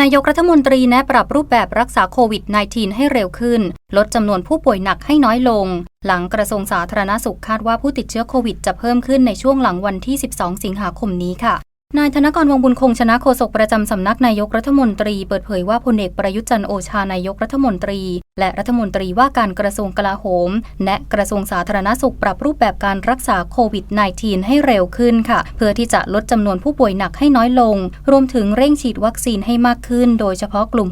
นายกรัฐมนตรีแนะปรับรูปแบบรักษาโควิด -19 ให้เร็วขึ้น ลดจำนวนผู้ป่วยหนักให้น้อยลง หลังกระทรวงสาธารณสุขคาดว่าผู้ติดเชื้อโควิดจะเพิ่มขึ้นในช่วงหลังวันที่ 12 สิงหาคมนี้ค่ะ นายธนกรวังบุญคงชนะโฆษกประจำสำนักนายกรัฐมนตรี เปิดเผยว่าพลเอกประยุทธ์จันโอชานายกรัฐมนตรี และรัฐมนตรีว่าการกระทรวงกลาโหม และกระทรวงสาธารณสุขปรับรูปแบบการรักษาโควิด -19 ให้เร็วขึ้นค่ะ เพื่อที่จะลดจำนวนผู้ป่วยหนักให้น้อยลง รวมถึงเร่งฉีดวัคซีนให้มากขึ้น โดยเฉพาะกลุ่ม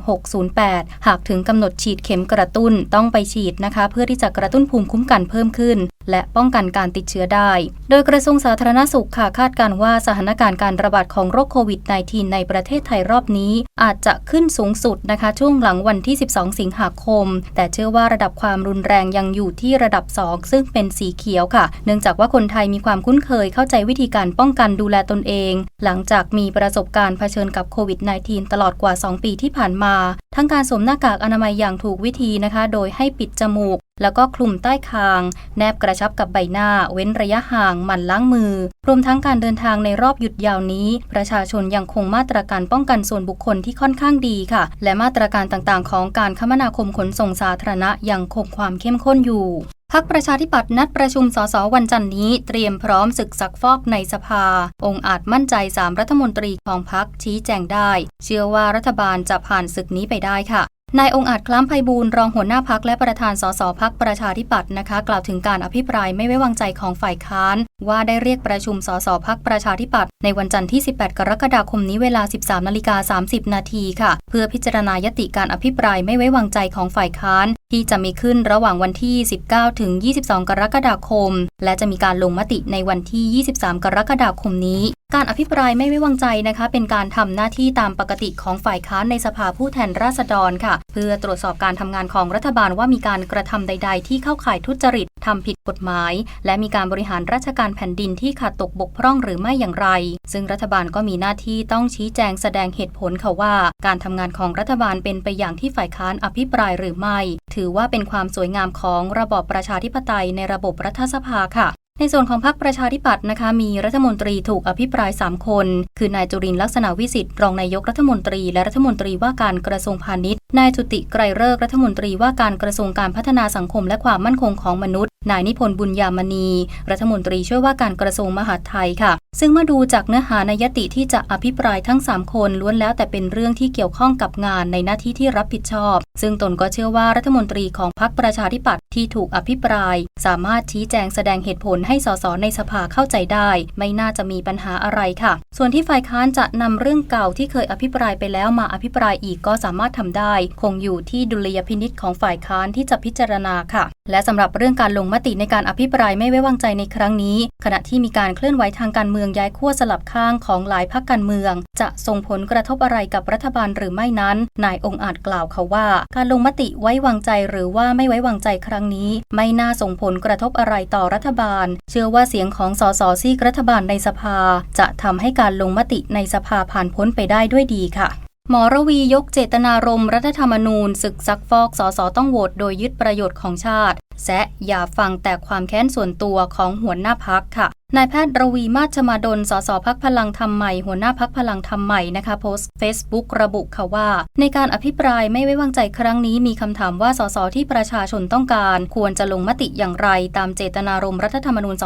608 หากถึงกำหนดฉีดเข็มกระตุ้นต้องไปฉีดนะคะ เพื่อที่จะกระตุ้นภูมิคุ้มกันเพิ่มขึ้น และป้องกันการติดเชื้อได้ โดยกระทรวงสาธารณสุขค่ะคาดการว่าสถานการณ์การระบาดของโรคโควิด -19 ในประเทศไทยรอบนี้อาจจะขึ้นสูงสุดนะคะช่วงหลังวันที่ 12 สิงหาคม แต่เชื่อว่าระดับความรุนแรงยังอยู่ที่ระดับ 2 ซึ่งเป็นสีเขียวค่ะ เนื่องจากว่าคนไทยมีความคุ้นเคยเข้าใจวิธีการป้องกันดูแลตนเอง หลังจากมีประสบการณ์เผชิญกับโควิด -19 ตลอดกว่า 2 ปีที่ผ่านมาทั้งการสวมหน้ากากอนามัยอย่างถูกวิธีนะคะ โดยให้ปิดจมูก แล้วก็คลุมใต้คาง แนบกระชับกับใบหน้า เว้นระยะห่างหมั่นล้างมือ รวมทั้งการเดินทางในรอบหยุดยาวนี้ ประชาชนยังคงมาตรการป้องกันส่วนบุคคลที่ค่อนข้างดีค่ะ และมาตรการต่างๆ ของการคมนาคมขนส่งสาธารณะยังคงความเข้มข้นอยู่ พักประชาธิปัตย์นัดประชุมสสวันจันนี้เตรียมพร้อมศึกซักฟอกในสภา องค์อาจมั่นใจ3รัฐมนตรีของพักชี้แจงได้ เชื่อว่ารัฐบาลจะผ่านศึกนี้ไปได้ค่ะนายองค์อาจคล้ามไพบูลรองหัวหน้าพักและประธานสสพักประชาธิปัตย์นะคะ กล่าวถึงการอภิปรายไม่ไว้วางใจของฝ่ายค้าน ว่าได้เรียกประชุมสสพักประชาธิปัตย์ในวันจันทร์ที่ 18 กรกฎาคมนี้เวลา 13นาฬิกา30 นาทีค่ะ เพื่อพิจารณายติการอภิปรายไม่ไว้วางใจของฝ่ายค้าน ที่จะมีขึ้นระหว่างวันที่ 19 ถึง 22 กรกฎาคม และจะมีการลงมติในวันที่ 23 กรกฎาคมนี้ การอภิปรายไม่ไว้วางใจนะคะ เป็นการทำหน้าที่ตามปกติของฝ่ายค้านในสภาผู้แทนราษฎรค่ะ เพื่อตรวจสอบการทำงานของรัฐบาลว่ามีการกระทำใด ๆ ที่เข้าข่ายทุจริต ทำผิดกฎหมาย และมีการบริหารราชการแผ่นดินที่ขาดตกบกพร่องหรือไม่อย่างไร ซึ่งรัฐบาลก็มีหน้าที่ต้องชี้แจงแสดงเหตุผลค่ะว่า การทำงานของรัฐบาลเป็นไปอย่างที่ฝ่ายค้านอภิปรายหรือไม่ ถือว่าเป็นความสวยงามของระบอบประชาธิปไตยในระบบรัฐสภาค่ะ ในส่วนของพรรคประชาธิปัตย์นะคะ มีรัฐมนตรีถูกอภิปราย 3 คน คือนายจุรินทร์ลักษณะวิสิทธิ์รองนายกรัฐมนตรี และรัฐมนตรีว่าการกระทรวงพาณิชย์นายจุติไกรเลิกรัฐมนตรีว่าการกระทรวงการพัฒนาสังคมและความมั่นคงของมนุษย์ นายนิพนธ์บุญยามณี รัฐมนตรีช่วยว่าการกระทรวงมหาดไทยค่ะ ซึ่งเมื่อดูจากเนื้อหาในยติที่จะอภิปรายทั้ง 3 คนล้วนแล้วแต่เป็นเรื่องที่เกี่ยวข้องกับงานในหน้าที่ที่รับผิดชอบ ซึ่งตนก็เชื่อว่ารัฐมนตรีของพรรคประชาธิปัตย์ที่ถูกอภิปราย สามารถชี้แจงแสดงเหตุผลให้สสในสภาเข้าใจได้ ไม่น่าจะมีปัญหาอะไรค่ะ ส่วนที่ฝ่ายค้านจะนำเรื่องเก่าที่เคยอภิปรายไปแล้วมาอภิปรายอีกก็สามารถทำได้ คงอยู่ที่ดุลยพินิษของฝ่ายค้านที่จะพิจารณาค่ะ และสำหรับเรื่องการลงมติในการอภิปรายไม่ไว้วางใจในครั้งนี้ ขณะที่มีการเคลื่อนไหวทางการเมืองย้ายขั้วสลับข้างของหลายพรรคการเมือง จะส่งผลกระทบอะไรกับรัฐบาลหรือไม่นั้น นายองค์อาจกล่าวเขาว่า การลงมติไว้วางใจหรือว่าไม่ไว้วางใจครั้งนี้ ไม่น่าส่งผลกระทบอะไรต่อรัฐบาล เชื่อว่าเสียงของสสซีกรัฐบาลในสภา จะทำให้การลงมติในสภาผ่านพ้นไปได้ด้วยดีค่ะหมอระวียกเจตนารมณ์รัฐธรรมนูญศึกซักฟอกสสต้องโหวตโดยยึดประโยชน์ของชาติ แซะอย่าฟังแต่ความแค้นส่วนตัวของหัวหน้าพักค่ะ นายแพทย์รวีมาชมาดล สสพักพลังธรรมใหม่ หัวหน้าพักพลังธรรมใหม่นะคะโพสต์เฟซบุ๊กระบุค่ะว่า ในการอภิปรายไม่ไว้วางใจครั้งนี้มีคำถามว่าสสที่ประชาชนต้องการ ควรจะลงมติอย่างไร ตามเจตนารมณ์รัฐธรรมนูญ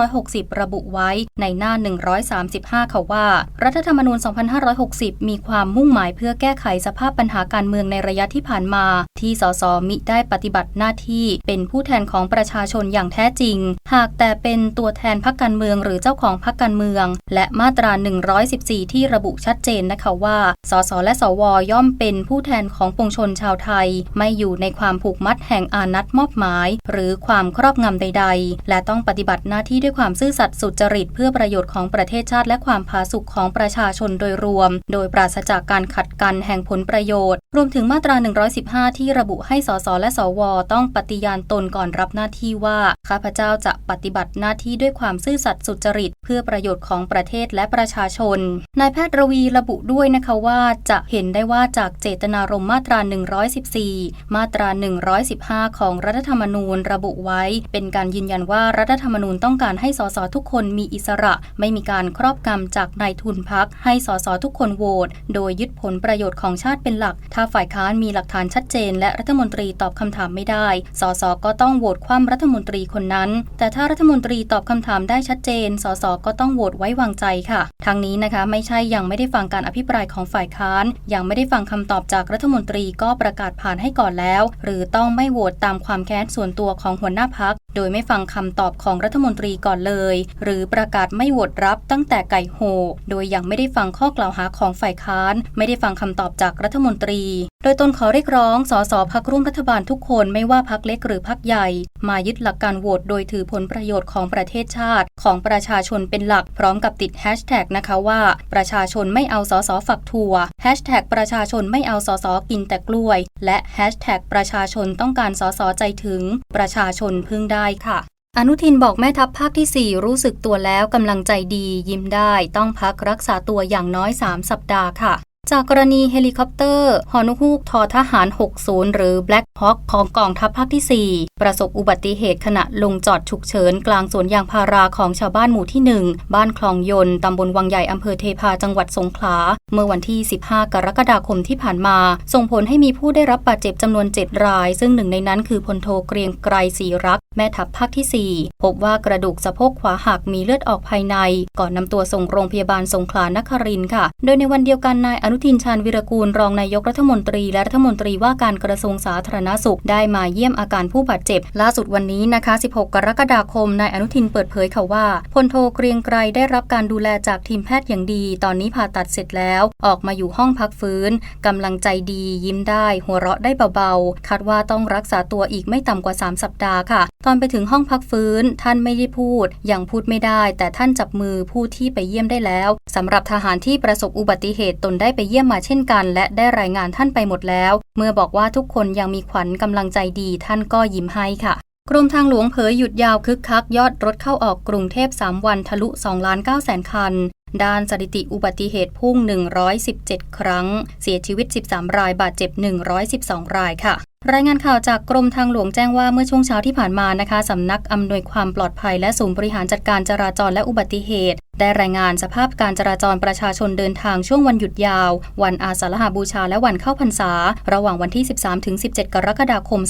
2560 ระบุไว้ในหน้า 135 ค่ะว่า รัฐธรรมนูญ 2560 มีความมุ่งหมายเพื่อแก้ไขสภาพปัญหาการเมืองในระยะที่ผ่านมา ที่สสมิได้ปฏิบัติหน้าที่ เป็นผู้แทนของประชาชนอย่างแท้จริง หากแต่เป็นตัวแทนพรรคการเมืองหรือเจ้าของพรรคการเมือง และมาตรา 114 ที่ระบุชัดเจนนะคะว่า สสและสวย่อมเป็นผู้แทนของปวงชนชาวไทย ไม่อยู่ในความผูกมัดแห่งอานัตมอบหมาย หรือความครอบงำใด ๆ และต้องปฏิบัติหน้าที่ด้วยความซื่อสัตย์สุจริต เพื่อประโยชน์ของประเทศชาติและความผาสุกของประชาชนโดยรวม โดยปราศจากการขัดกันแห่งผลประโยชน์รวมถึงมาตรา 115 ที่ระบุให้สสและสว ต้องปฏิญาณตนก่อนรับหน้าที่ว่า ข้าพเจ้าจะปฏิบัติหน้าที่ด้วยความซื่อสัตย์สุจริต พื่อประโยชน์ของประเทศและประชาชน นายแพทย์ระวีระบุด้วยนะคะว่าจะเห็นได้ว่าจากเจตนารมณ์มาตรา 114 มาตรา 115 ของรัฐธรรมนูญระบุไว้ เป็นการยืนยันว่ารัฐธรรมนูญต้องการให้สสทุกคนมีอิสระ ไม่มีการครอบกำจากนายทุนพักให้สสทุกคนโหวตโดยยึดผลประโยชน์ของชาติเป็นหลัก ถ้าฝ่ายค้านมีหลักฐานชัดเจน และรัฐมนตรีตอบคำถามไม่ได้ สสก็ต้องโหวตคว่ำรัฐมนตรีคนนั้น แต่ถ้ารัฐมนตรีตอบคำถามได้ชัดเจน สสก็ต้องโหวตไว้วางใจค่ะทางนี้นะคะไม่ใช่ยังไม่ได้ฟังการอภิปรายของฝ่ายค้าน ยังไม่ได้ฟังคำตอบจากรัฐมนตรีก็ประกาศผ่านให้ก่อนแล้ว หรือต้องไม่โหวตตามความแค้นส่วนตัวของหัวหน้าพัก โดยไม่ฟังคำตอบของรัฐมนตรีก่อนเลย หรือประกาศไม่โหวตรับตั้งแต่ไก่โห โดยยังไม่ได้ฟังข้อกล่าวหาของฝ่ายค้าน ไม่ได้ฟังคำตอบจากรัฐมนตรี โดยตนขอเรียกร้อง สสพักร่วมรัฐบาลทุกคนไม่ว่าพักเล็กหรือพักใหญ่ มายึดหลักการโหวตโดยถือผลประโยชน์ของประเทศชาติ ของประชาชนเป็นหลักพร้อมกับติดแฮชแท็กนะคะว่า ประชาชนไม่เอาสสฝักถั่วแฮชแท็กประชาชนไม่เอาสสกินแต่กล้วย และแฮชแท็กประชาชนต้องการสสใจถึง ประชาชนพึ่งได้ค่ะอนุทินบอกแม่ทัพภาคที่ 4 รู้สึกตัวแล้วกำลังใจดียิ้มได้ ต้องพักรักษาตัวอย่างน้อย 3 สัปดาห์ค่ะ จากกรณีเฮลิคอปเตอร์ฮอนุฮูกทอทหาร 60 หรือ Black Hawk ของกองทัพภาคที่ 4 ประสบอุบัติเหตุขณะลงจอดฉุกเฉินกลางสวนยางพาราของชาวบ้านหมู่ที่ 1 บ้านคลองยนต์ตำบลวังใหญ่อำเภอเทพาจังหวัดสงขลา เมื่อวันที่ 15 กรกฎาคมที่ผ่านมา ส่งผลให้มีผู้ได้รับบาดเจ็บจำนวน 7 ราย ซึ่งหนึ่งในนั้นคือพลโทเกรียงไกรศรีรัก แม่ทัพภาคที่ 4 พบว่ากระดูกสะโพกขวาหักมีเลือดออกภายใน ก่อนนำตัวส่งโรงพยาบาลสงขลานครินค่ะ โดยในวันเดียวกันนายอนุทินชาญวิรกูลรองนายกรัฐมนตรี และรัฐมนตรีว่าการกระทรวงสาธารณสุขได้มาเยี่ยมอาการผู้บาดเจ็บ ล่าสุดวันนี้นะคะ 16 กรกฎาคมนายอนุทินเปิดเผยค่ะว่าพลโทเกรียงไกรได้รับการดูแลจากทีมแพทย์อย่างดี ตอนนี้ผ่าตัดเสร็จแล้ว ออกมาอยู่ห้องพักฟื้นกำลังใจดียิ้มได้ หัวเราะได้เบาๆคาดว่าต้องรักษาตัวอีกไม่ต่ำกว่า 3 สัปดาห์ค่ะ ตอนไปถึงห้องพักฟื้น ท่านไม่ได้พูดยังพูดไม่ได้ แต่ท่านจับมือผู้ที่ไปเยี่ยมได้แล้วสำหรับทหารที่ประสบอุบัติเหตุตนได้ไปเยี่ยมมาเช่นกัน และได้รายงานท่านไปหมดแล้ว เมื่อบอกว่าทุกคนยังมีขวัญกำลังใจดี ท่านก็ยิ้มให้ค่ะกรมทางหลวงเผยหยุดยาวคึกคักยอดรถเข้าออกกรุงเทพ 3 วันทะลุ2ล้าน9แสนคัน ด้านสถิติอุบัติเหตุพุ่ง 117 ครั้ง เสียชีวิต 13 รายบาดเจ็บ 112 รายค่ะ รายงานข่าวจากกรมทางหลวงแจ้งว่าเมื่อช่วงเช้าที่ผ่านมานะคะสำนักอำนวยความปลอดภัยและศูนย์บริหารจัดการจราจรและอุบัติเหตุ ได้รายงานสภาพการจราจรประชาชนเดินทางช่วงวันหยุดยาว วันอาสาฬหบูชาและวันเข้าพรรษา ระหว่างวันที่ 13-17 กรกฎาคม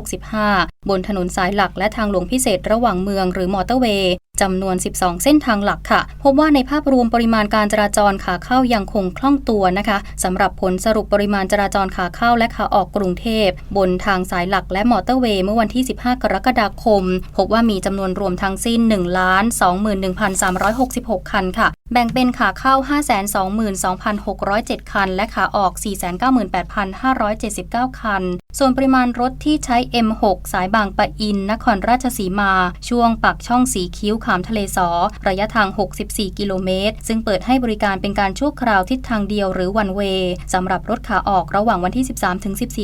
2565 บนถนนสายหลักและทางหลวงพิเศษระหว่างเมืองหรือมอเตอร์เวย์ จำนวน 12 เส้นทางหลักค่ะ พบว่าในภาพรวมปริมาณการจราจรขาเข้ายังคงคล่องตัวนะคะสำหรับผลสรุปปริมาณจราจรขาเข้าและขาออกกรุงเทพ บนทางสายหลักและมอเตอร์เวย์เมื่อวันที่ 15 กรกฎาคม พบว่ามีจำนวนรวมทั้งสิ้น 1 21,366 คันค่ะ แบ่งเป็นขาเข้า 522,607 คัน และขาออก 498,579 คัน ส่วนปริมาณรถที่ใช้ M6 สายบางปะอิน นครราชสีมา ช่วงปากช่องสีคิ้วขาามทะเลสอ ระยะทาง 64 กิโลเมตร ซึ่งเปิดให้บริการเป็นการชั่วคราวทิศทางเดียวหรือวันเวย์สำหรับรถขาออกระหว่างวันที่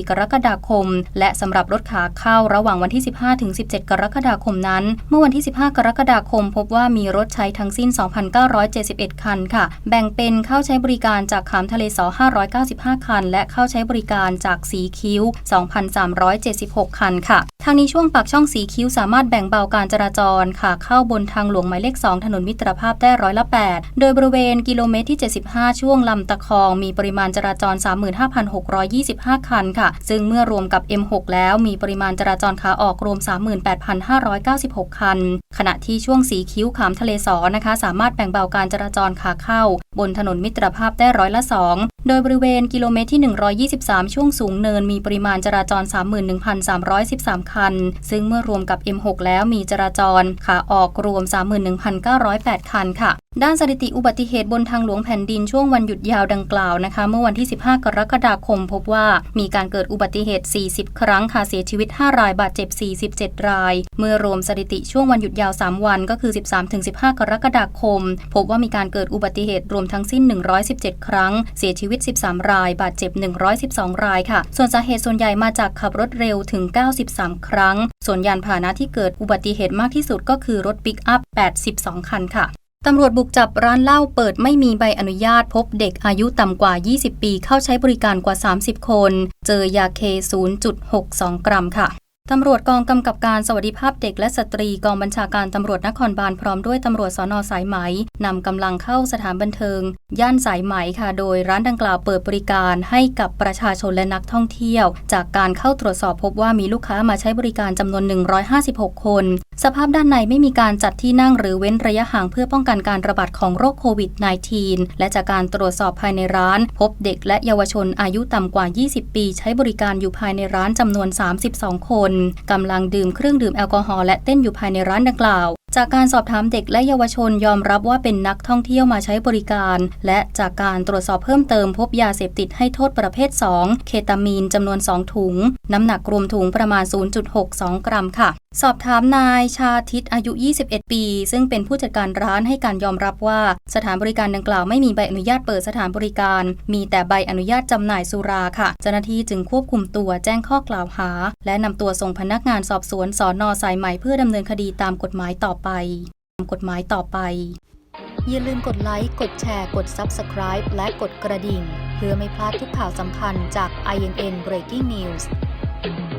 13-14 กรกฎาคม และสำหรับรถขาเข้าระหว่างวันที่ 15-17 กรกฎาคมนั้น เมื่อวันที่ 15 กรกฎาคม พบว่ามีรถใช้ทั้งสิ้น 2,971 คันค่ะ แบ่งเป็นเข้าใช้บริการจากขามทะเลสอ 595 คัน และเข้าใช้บริการจากสีคิ้ว 2,376 คันค่ะ ทางนี้ช่วงปากช่องสีคิ้วสามารถแบ่งเบาการจราจรค่ะเข้าบนทางหลวงหมายเลข 2 ถนนมิตรภาพได้ร้อยละ 8 โดยบริเวณกิโลเมตรที่ 75 ช่วงลำตะคอง มีปริมาณจราจร 35,625 คันค่ะ ซึ่งเมื่อรวมกับ M6 แล้วมีปริมาณจราจรขาออกรวม 38,596 คัน ขณะที่ช่วงสีคิ้วขามทะเลสอนะคะ สามารถแบ่งเบาการจราจรขาเข้า บนถนนมิตรภาพได้ร้อยละ 2โดยบริเวณกิโลเมตรที่ 123 ช่วงสูงเนินมีปริมาณจราจร 31,313 คัน ซึ่งเมื่อรวมกับ M6 แล้วมีจราจรขาออกรวม 31,908 คันค่ะ ด้านสถิติอุบัติเหตุบนทางหลวงแผ่นดินช่วงวันหยุดยาวดังกล่าวนะคะ เมื่อวันที่ 15 กรกฎาคม พบว่ามีการเกิดอุบัติเหตุ 40 ครั้งค่ะเสียชีวิต 5 รายบาดเจ็บ 47 ราย เมื่อรวมสถิติช่วงวันหยุดยาว 3 วันก็คือ 13-15 กรกฎาคม พบว่ามีการเกิดอุบัติเหตุรวมทั้งสิ้น 117 ครั้ง เสียชีวิต 13 ราย บาดเจ็บ 112 รายค่ะ ส่วนสาเหตุส่วนใหญ่มาจากขับรถเร็วถึง 93 ครั้ง ส่วนยานพาหนะที่เกิดอุบัติเหตุมากที่สุดก็คือรถปิกอัพ 82 คันค่ะ ตำรวจบุกจับร้านเหล้าเปิดไม่มีใบอนุญาตพบเด็กอายุต่ำกว่า 20 ปีเข้าใช้บริการกว่า 30 คน เจอยาเค 0.62 กรัมค่ะตำรวจกองกำกับการสวัสดิภาพเด็กและสตรีกองบัญชาการตำรวจนครบาลพร้อมด้วยตำรวจสอนอสายไหมนำกำลังเข้าสถานบันเทิง ย่านสายไหมค่ะ โดยร้านดังกล่าวเปิดบริการให้กับประชาชนและนักท่องเที่ยว จากการเข้าตรวจสอบพบว่ามีลูกค้ามาใช้บริการจำนวน 156 คน สภาพด้านในไม่มีการจัดที่นั่งหรือเว้นระยะห่างเพื่อป้องกันการระบาดของโรคโควิด -19 และจากการตรวจสอบภายในร้าน พบเด็กและเยาวชนอายุต่ำกว่า 20 ปี ใช้บริการอยู่ภายในร้านจำนวน 32 คนกำลังดื่มเครื่องดื่มแอลกอฮอล์และเต้นอยู่ภายในร้านดังกล่าวจากการสอบถามเด็กและเยาวชนยอมรับว่าเป็นนักท่องเที่ยวมาใช้บริการ และจากการตรวจสอบเพิ่มเติมพบยาเสพติดให้โทษประเภท 2 เคตามีนจำนวน 2 ถุง น้ำหนักรวมถุงประมาณ 0.62 กรัมค่ะ สอบถามนายชาทิตอายุ 21 ปี ซึ่งเป็นผู้จัดการร้านให้การยอมรับว่า สถานบริการดังกล่าวไม่มีใบอนุญาตเปิดสถานบริการ มีแต่ใบอนุญาตจำหน่ายสุราค่ะ เจ้าหน้าที่จึงควบคุมตัวแจ้งข้อกล่าวหา และนำตัวส่งพนักงานสอบสวนสอนอสายไหม่เพื่อดำเนินคดีตามกฎหมายต่อไปตามกฎหมายต่อไป อย่าลืมกดไลค์ กดแชร์ กด Subscribe และกดกระดิ่ง เพื่อไม่พลาดทุกข่าวสำคัญจาก INN Breaking News thank you